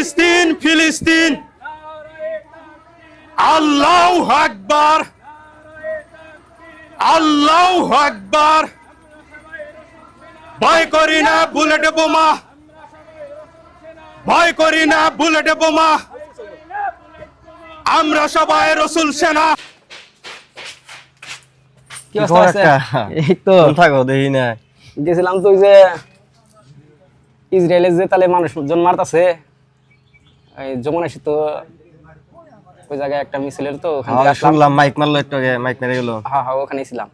ফিলিস্তিন ফিলিস্তিন। আল্লাহ আকবার। আল্লাহ আকবার। ভয় করি না বুলেট বোমা। ভয় করি না বুলেট বোমা। আমরা সবাই রসুল সেনা। কি অবস্থা আছে? এই তো। থাকো দেখি না। গেছিলাম তো ওই যে ইসরায়েলের যে তাহলে মানুষ জন মারতাছে যমুনা তো ওই জায়গায় একটা মিছিলের তো ওখান হ্যাঁ, শুনলাম মাইক মারলো একটু আগে মাইক মেরে গেল। হ্যাঁ হ্যাঁ ওখানে ছিলাম।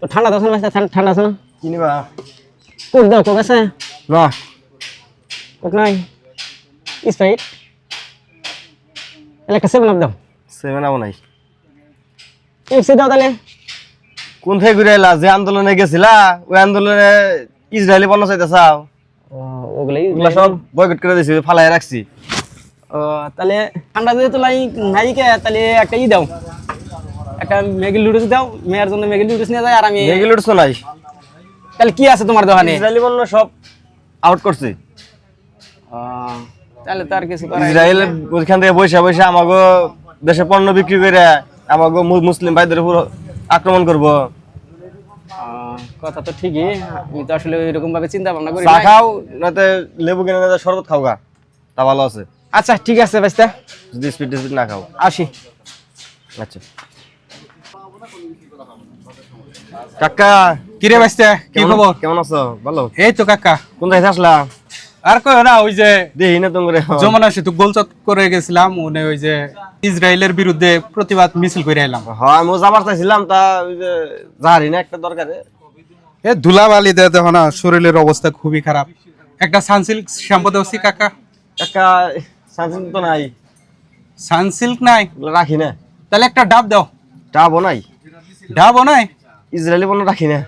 তো ঠান্ডা না ঠান্ডা- ঠান্ডা আছে না? কি নিবা? কোক দাও কোক আছে? না। কোক নাই? স্প্রাইট সেভেন আপ দাও। সেভেন আবো নাই। পেপসি দাও তাহলে। কোন থেকে ঘুরে এলা? যে আন্দোলনে গেছিলা ওই আন্দোলনে ইসরায়েলি পণ্য চাইতে চাও। ওগুলাই ওগুলা সব বয়কট করে দিছি ফালাই রাখছি। তাহলে ঠান্ডা যেহেতু লাই নাই কে তাহলে একটা ই দাও। একটা ম্যাগি লুডুস দাও মেয়ের জন্য ম্যাগি লুডুস নিয়ে যায় আর আমি এগুলো তো নাই। তাহলে কি আছে তোমার দোকানে? ইসরায়েলি পণ্য সব আউট করছে। তাহলে তো আর কিছু ইসরায়েল ওইখান থেকে বসে বসে আমাকে দেশে পণ্য বিক্রি করে আমাকে মুসলিম ভাইদের উপর আক্রমণ করব। কথা তো ঠিকই। আমি তো আসলে এরকম ভাবে চিন্তা ভাবনা করি চা খাও নাতে লেবু কিনে শরবত খাও গা। তা ভালো আছে। আচ্ছা ঠিক আছে বাইস্তা যদি স্পিড স্পিড না খাও। আসি। আচ্ছা। কাকা কিরে বাইস্তে কি খবর? কেমন আছো? ভালো। এই তো কাকা। কোন জায়গায় আসলা? আর কই না ওই যে দেখি না তোমার। যমুনা সেতু গোলচত করে গেছিলাম উনি ওই যে ইসরায়েলের বিরুদ্ধে প্রতিবাদ মিছিল করে এলাম। হ্যাঁ আমি যাবার চাইছিলাম তা ওই যে যাহারি না একটা দরকারে। এ ধুলাবালি দেয় দেখো না শরীরের অবস্থা খুবই খারাপ। একটা সানসিল্ক শ্যাম্পু দেওয়া কাকা। কাকা সানসিন তো নাই। সানসিল্ক নাই? রাখি না। তাহলে একটা ডাব দাও। ডাবও নাই। ডাবও নাই? ইসরায়েলি পণ্য রাখি না।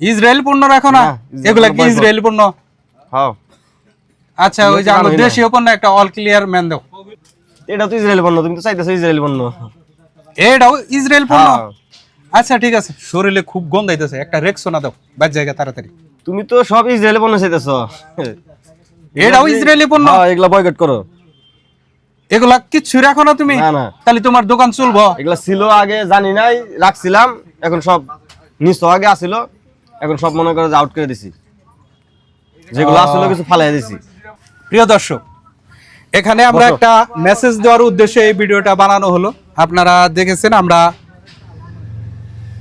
ইসরায়েল পণ্য রাখো না? না, এগুলা কি ইসরায়েল পণ্য? হ্যাঁ। আচ্ছা ওই যে আমাদের না। দেশীয় পণ্য একটা অল ক্লিয়ার ম্যান দাও। এটা তো ইসরায়েলি পণ্য তুমি তো চাইতেছো ইসরায়েলি পণ্য। এটাও ইসরায়েল পণ্য? হ্যাঁ। আচ্ছা ঠিক আছে। শরীরে খুব গন্ধ আইতেছে একটা রেক্সোনা দাও বাদ জায়গা তাড়াতাড়ি। তুমি তো সব ইসরায়েলি পণ্য চাইতেছো। এটাও ইসরায়েলি পণ্য? হ্যাঁ এগুলা বয়কট করো। এগুলা কিচ্ছু রাখো না তুমি। না, না। তাহলে তোমার দোকান চলবো। এগুলা ছিল আগে জানি নাই রাখছিলাম এখন সব নিচ আগে আসিল এখন সব মনে করে আউট করে দিছি। যেগুলো আসলে কিছু ফালাই দিছি। প্রিয় দর্শক এখানে আমরা একটা মেসেজ দেওয়ার উদ্দেশ্যে এই ভিডিওটা বানানো হলো। আপনারা দেখেছেন আমরা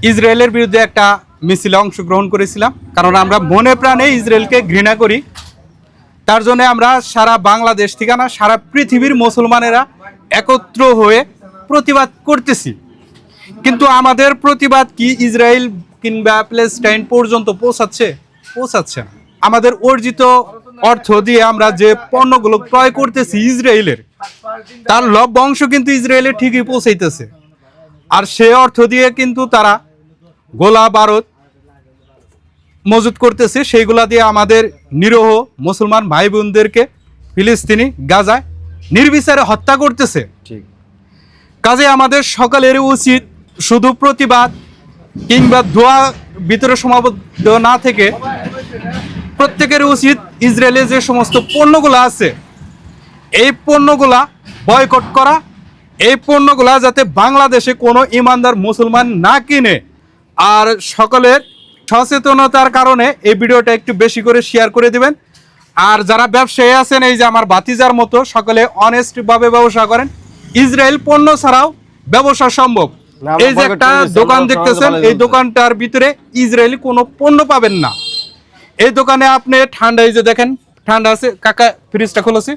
ইসরায়েলের বিরুদ্ধে একটা মিছিলে অংশগ্রহণ করেছিলাম। কারণ আমরা মনে প্রাণে ইসরায়েলকে ঘৃণা করি। তার জন্য আমরা সারা বাংলাদেশ থেকে না, সারা পৃথিবীর মুসলমানেরা একত্র হয়ে প্রতিবাদ করতেছি। কিন্তু আমাদের প্রতিবাদ কি ইসরায়েল কিংবা প্লেস্টাইন পর্যন্ত পৌঁছাচ্ছে? পৌঁছাচ্ছে না। আমাদের অর্জিত অর্থ দিয়ে আমরা যে পণ্যগুলো ক্রয় করতেছি ইসরায়েলের, তার লভ্য অংশ কিন্তু ইসরায়েলে ঠিকই পৌঁছাইতেছে। আর সে অর্থ দিয়ে কিন্তু তারা গোলা বারুদ মজুত করতেছে সেইগুলা দিয়ে আমাদের নিরহ মুসলমান ভাই বোনদেরকে ফিলিস্তিনি গাজায় নির্বিচারে হত্যা করতেছে। ঠিক। কাজে আমাদের সকলেরই উচিত শুধু প্রতিবাদ কিংবা দোয়া ভিতরে সমাবদ্ধ না থেকে প্রত্যেকের উচিত ইসরায়েলে যে সমস্ত পণ্যগুলো আছে এই পণ্যগুলা বয়কট করা এই পণ্যগুলা যাতে বাংলাদেশে কোনো ইমানদার মুসলমান না কিনে। আর সকলের সচেতনতার কারণে এই ভিডিওটা একটু বেশি করে শেয়ার করে দিবেন। আর যারা ব্যবসায়ী আছেন এই যে আমার বাতিজার মতো সকলে অনেস্ট ভাবে ব্যবসা করেন। ইসরায়েল পণ্য ছাড়াও ব্যবসা সম্ভব। এই যে একটা দোকান দেখতেছেন এই দোকানটার ভিতরে ইসরায়েলি কোনো পণ্য পাবেন না। এই দোকানে আপনি ঠান্ডা এই যে দেখেন ঠান্ডা আছে। কাকা ফ্রিজটা খুলেছি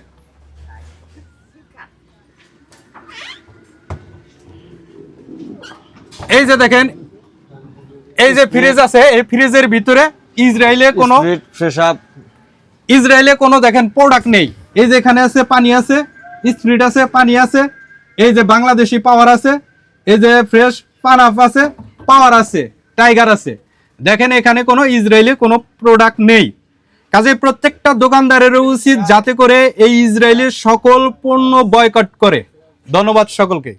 এই যে দেখেন এই যে ফ্রিজ আছে এই ফ্রিজের ভিতরে ইসরায়েলে কোনো ইসরায়েলে কোনো দেখেন প্রোডাক্ট নেই। এই যে এখানে আছে পানি আছে স্প্রিট আছে পানি আছে এই যে বাংলাদেশি পাওয়ার আছে এই যে ফ্রেশ পানাফ আছে পাওয়ার আছে টাইগার আছে। দেখেন এখানে কোনো ইসরায়েলি কোনো প্রোডাক্ট নেই। কাজে প্রত্যেকটা দোকানদারের উচিত যাতে করে এই ইসরায়েলের সকল পণ্য বয়কট করে। ধন্যবাদ সকলকে।